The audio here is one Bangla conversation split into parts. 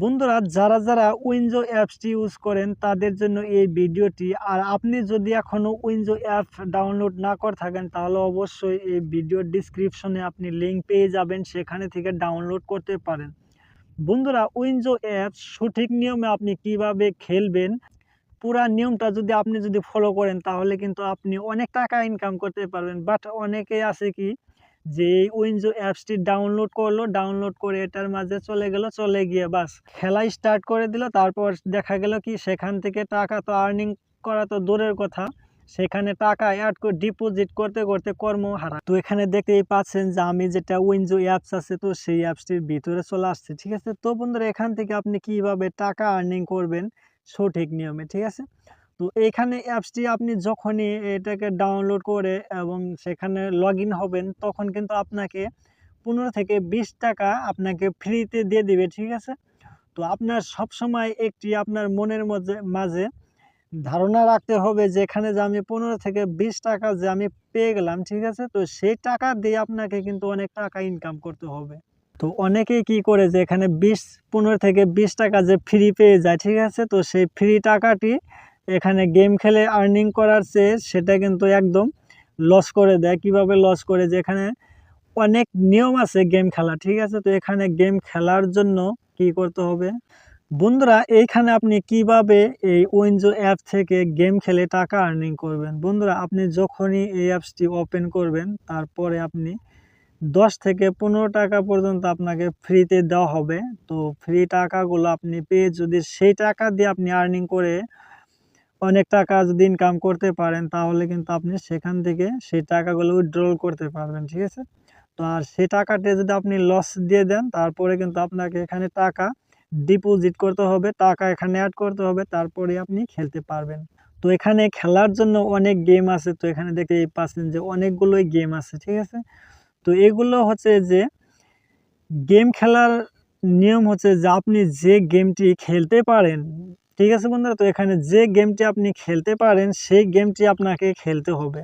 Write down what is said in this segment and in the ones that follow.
বন্ধুরা, যারা যারা উইনজো অ্যাপসটি ইউজ করেন, তাদের জন্য এই ভিডিওটি। আর আপনি যদি এখনও উইনজো অ্যাপ ডাউনলোড না করে থাকেন, তাহলে অবশ্যই এই ভিডিওর ডিসক্রিপশনে আপনি লিঙ্ক পেয়ে যাবেন, সেখানে থেকে ডাউনলোড করতে পারেন। বন্ধুরা উইনজো অ্যাপস সঠিক নিয়মে আপনি কীভাবে খেলবেন, পুরা নিয়মটা যদি আপনি যদি ফলো করেন, তাহলে কিন্তু আপনি অনেক টাকা ইনকাম করতে পারবেন। বাট অনেকেই আছে কি যে এই উইনজো অ্যাপসটি ডাউনলোড করল ডাউনলোড করে এটার মাঝে চলে গেল, চলে গিয়ে বাস খেলা স্টার্ট করে দিল, তারপর দেখা গেল কি সেখান থেকে টাকা তো আর্নিং করা তো দূরের কথা। সেখানে টাকা অ্যাড করে ডিপোজিট করতে করতে কর্ম হারা। তো এখানে দেখতেই পাচ্ছেন যে আমি যেটা উইনজো অ্যাপস আছে, তো সেই অ্যাপসটির ভিতরে চলে আসছে, ঠিক আছে? তো বন্ধুরা, এখান থেকে আপনি কীভাবে টাকা আর্নিং করবেন সঠিক নিয়মে, ঠিক আছে? তো এইখানে অ্যাপসটি আপনি যখনই এটাকে ডাউনলোড করে এবং সেখানে লগ হবেন, তখন কিন্তু আপনাকে পনেরো থেকে বিশ টাকা আপনাকে ফ্রিতে দিয়ে দিবে, ঠিক আছে? তো আপনার সব সময় একটি আপনার মনের মধ্যে, মাঝে ধারণা রাখতে হবে যেখানে যে আমি পনেরো থেকে বিশ টাকা যে আমি পেয়ে গেলাম, ঠিক আছে? তো সেই টাকা দিয়ে আপনাকে কিন্তু অনেক টাকা ইনকাম করতে হবে। তো অনেকেই কি করে যে এখানে বিশ, পনেরো থেকে বিশ টাকা যে ফ্রি পেয়ে যায়, ঠিক আছে? তো সেই ফ্রি টাকাটি এখানে গেম খেলে আর্নিং করার চেয়ে সেটা কিন্তু একদম লস করে দেয়। কীভাবে লস করে? যে এখানে অনেক নিয়ম আছে গেম খেলা, ঠিক আছে? তো এখানে গেম খেলার জন্য কি করতে হবে? বন্ধুরা, এইখানে আপনি কীভাবে এই উইনজো অ্যাপ থেকে গেম খেলে টাকা আর্নিং করবেন? বন্ধুরা, আপনি যখনই এই অ্যাপসটি ওপেন করবেন, তারপরে আপনি দশ থেকে পনেরো টাকা পর্যন্ত আপনাকে ফ্রিতে দেওয়া হবে। তো ফ্রি টাকাগুলো আপনি পেয়ে যদি সেই টাকা দিয়ে আপনি আর্নিং করে অনেক টাকা যদি ইনকাম করতে পারেন, তাহলে কিন্তু আপনি সেখান থেকে সেই টাকাগুলো উইথড্রল করতে পারবেন, ঠিক আছে? তো আর সেই টাকাটা যদি আপনি লস দিয়ে দেন, তারপরে কিন্তু আপনাকে এখানে টাকা ডিপোজিট করতে হবে, টাকা এখানে অ্যাড করতে হবে, তারপরে আপনি খেলতে পারবেন। তো এখানে খেলার জন্য অনেক গেম আছে, তো এখানে দেখতে পাচ্ছেন যে অনেকগুলোই গেম আছে, ঠিক আছে? তো এগুলো হচ্ছে যে গেম খেলার নিয়ম হচ্ছে যে আপনি যে গেমটি খেলতে পারেন ঠিক আছে বন্ধুরা? তো এখানে যে গেমটি আপনি খেলতে পারেন, সেই গেমটি আপনাকে খেলতে হবে।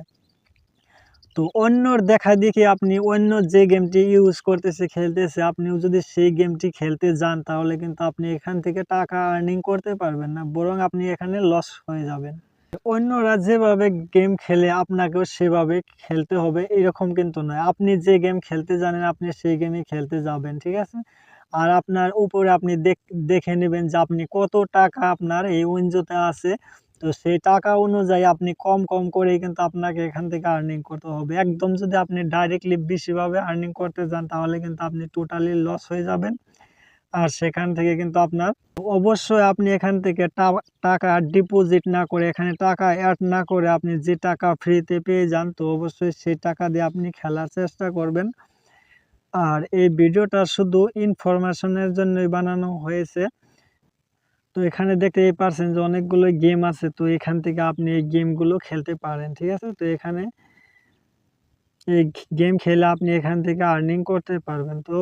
তো অন্যর দেখা দেখি আপনি অন্য যে গেমটি ইউজ করতেছে, খেলতেছে, আপনিও যদি সেই গেমটি খেলতে যান, তাহলে কিন্তু আপনি এখান থেকে টাকা আর্নিং করতে পারবেন না, বরং আপনি এখানে লস হয়ে যাবেন। অন্যরা যেভাবে গেম খেলে, আপনাকেও সেভাবে খেলতে হবে, এরকম কিন্তু নয়। আপনি যে গেম খেলতে জানেন, আপনি সেই গেমই খেলতে যাবেন, ঠিক আছে? আর আপনার উপরে আপনি দেখে নেবেন যে আপনি কত টাকা আপনার এই উইনজোতে আছে। তো সেই টাকা অনুযায়ী আপনি কম কম করেই কিন্তু আপনাকে এখান থেকে আর্নিং করতে হবে। একদম যদি আপনি ডাইরেক্টলি বেশিভাবে আর্নিং করতে যান, তাহলে কিন্তু আপনি টোটালি লস হয়ে যাবেন। আর সেখান থেকে কিন্তু আপনার অবশ্যই আপনি এখান থেকে টাকা ডিপোজিট না করে, এখানে টাকা অ্যাড না করে আপনি যে টাকা ফ্রিতে পেয়ে যান, তো অবশ্যই সেই টাকা দিয়ে আপনি খেলার চেষ্টা করবেন। আর এই ভিডিওটা শুধু ইনফরমেশনের জন্যই বানানো হয়েছে। তো এখানে দেখতে পারছেন যে অনেকগুলো গেম আছে, তো এখান থেকে আপনি এই গেমগুলো খেলতে পারেন, ঠিক আছে? তো এখানে এই গেম খেলে আপনি এখান থেকে আর্নিং করতে পারবেন। তো